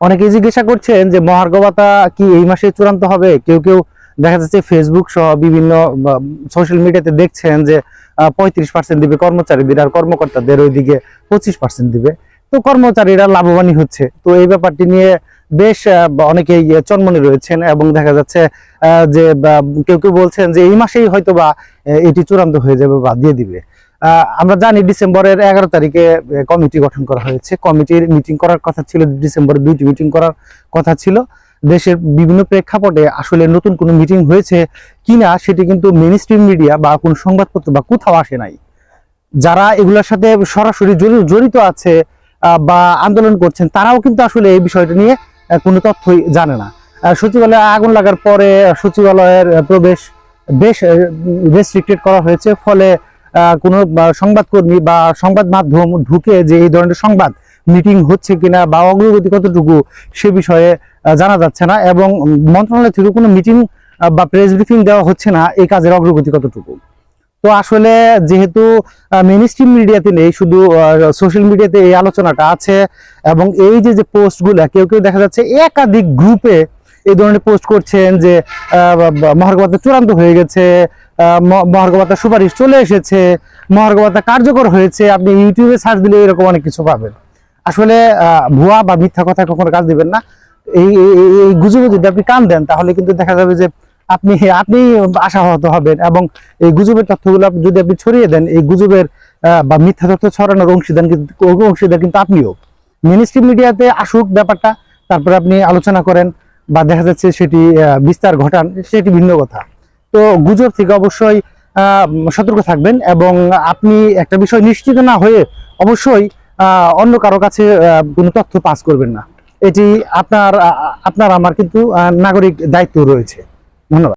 অনেকেই জিজ্ঞাসা করছেন যে মহার্ঘ ভাতা কি এই মাসে চূড়ান্ত হবে? কেউ কেউ দেখা যাচ্ছে ফেসবুক সহ বিভিন্ন সোশ্যাল মিডিয়াতে দেখছেন যে পঁয়ত্রিশ পার্সেন্ট দিবে কর্মচারীদের আর কর্মকর্তাদের ওইদিকে পঁচিশ পার্সেন্ট দিবে। তো কর্মচারীরা লাভবানই হচ্ছে। তো এই ব্যাপারটি নিয়ে বেশ অনেকেই চন্মনে রয়েছেন এবং দেখা যাচ্ছে যে কেউ কেউ বলছেন যে এই মাসেই হয়তো বা এটি চূড়ান্ত হয়ে যাবে বা দিয়ে দিবে। আমরা জানি ডিসেম্বরের এগারো তারিখে কমিটি গঠন করা হয়েছে। কমিটির মিটিং করার কথা ছিল, ডিসেম্বরে দুইটি মিটিং করার কথা ছিল। দেশের বিভিন্ন প্রেক্ষাপটে আসলে নতুন কোনো মিটিং হয়েছে কিনা, সেটি কিন্তু মেন স্ট্রিম মিডিয়া বা কোন সংবাদপত্র বা কোথাও আসে নাই। যারা এগুলোর সাথে সরাসরি জড়িত আছে বা আন্দোলন করছেন, তারাও কিন্তু আসলে এই বিষয়টা নিয়ে কোনো তথ্যই জানে না। সচিবালয়ে আগুন লাগার পরে সচিবালয়ের প্রবেশ বেশ রেস্ট্রিক্টেড করা হয়েছে। ফলে কোনো সংবাদকর্মী বা সংবাদ মাধ্যম ঢুকে যে এই ধরনের সংবাদ মিটিং হচ্ছে কিনা বা অগ্রগতি কতটুকু সে বিষয়ে জানা যাচ্ছে না এবং মন্ত্রণালয় থেকে কোনো মিটিং বা প্রেস ব্রিফিং দেওয়া হচ্ছে না এই কাজের অগ্রগতি কতটুকু? তো আসলে যেহেতু মেন স্ট্রিম মিডিয়াতে নেই, শুধু সোশ্যাল মিডিয়াতে এই আলোচনাটা আছে এবং এই যে যে পোস্টগুলো, কেউ কেউ দেখা যাচ্ছে একাধিক গ্রুপে এই ধরনের পোস্ট করছেন যে মহার্গবাতা চূড়ান্ত হয়ে গেছে মহার্গবাতা সুপারিশ চলে এসেছে। মহার্গবাতা কার্যকর হয়েছে। আপনি ইউটিউবে সার্চ দিলে এরকম অনেক কিছু পাবেন। আসলে ভুয়া বা মিথ্যা কথা কখনো কাজ দিবেন না। এই, এই- গুজবে যদি আপনি কান দেন, তাহলে কিন্তু দেখা যাবে যে আপনি আপনি আশাহত হবেন এবং এই গুজবের তথ্যগুলো যদি আপনি ছড়িয়ে দেন, এই গুজবের বা মিথ্যা তথ্য ছড়ানোর অংশীদার কিন্তু অংশীদার কিন্তু আপনিও। মিনিস্ট্রি মিডিয়াতে আসুক ব্যাপারটা, তারপরে আপনি আলোচনা করেন বা দেখা যাচ্ছে সেটি বিস্তার ঘটান, সেটি ভিন্ন কথা। তো গুজব থেকে অবশ্যই সতর্ক থাকবেন এবং আপনি একটা বিষয় নিশ্চিত না হয়ে অবশ্যই অন্য কারও কাছে কোনো তথ্য পাস করবেন না। এটি আপনার আপনার আমার কিন্তু নাগরিক দায়িত্ব রয়েছে। ধন্যবাদ।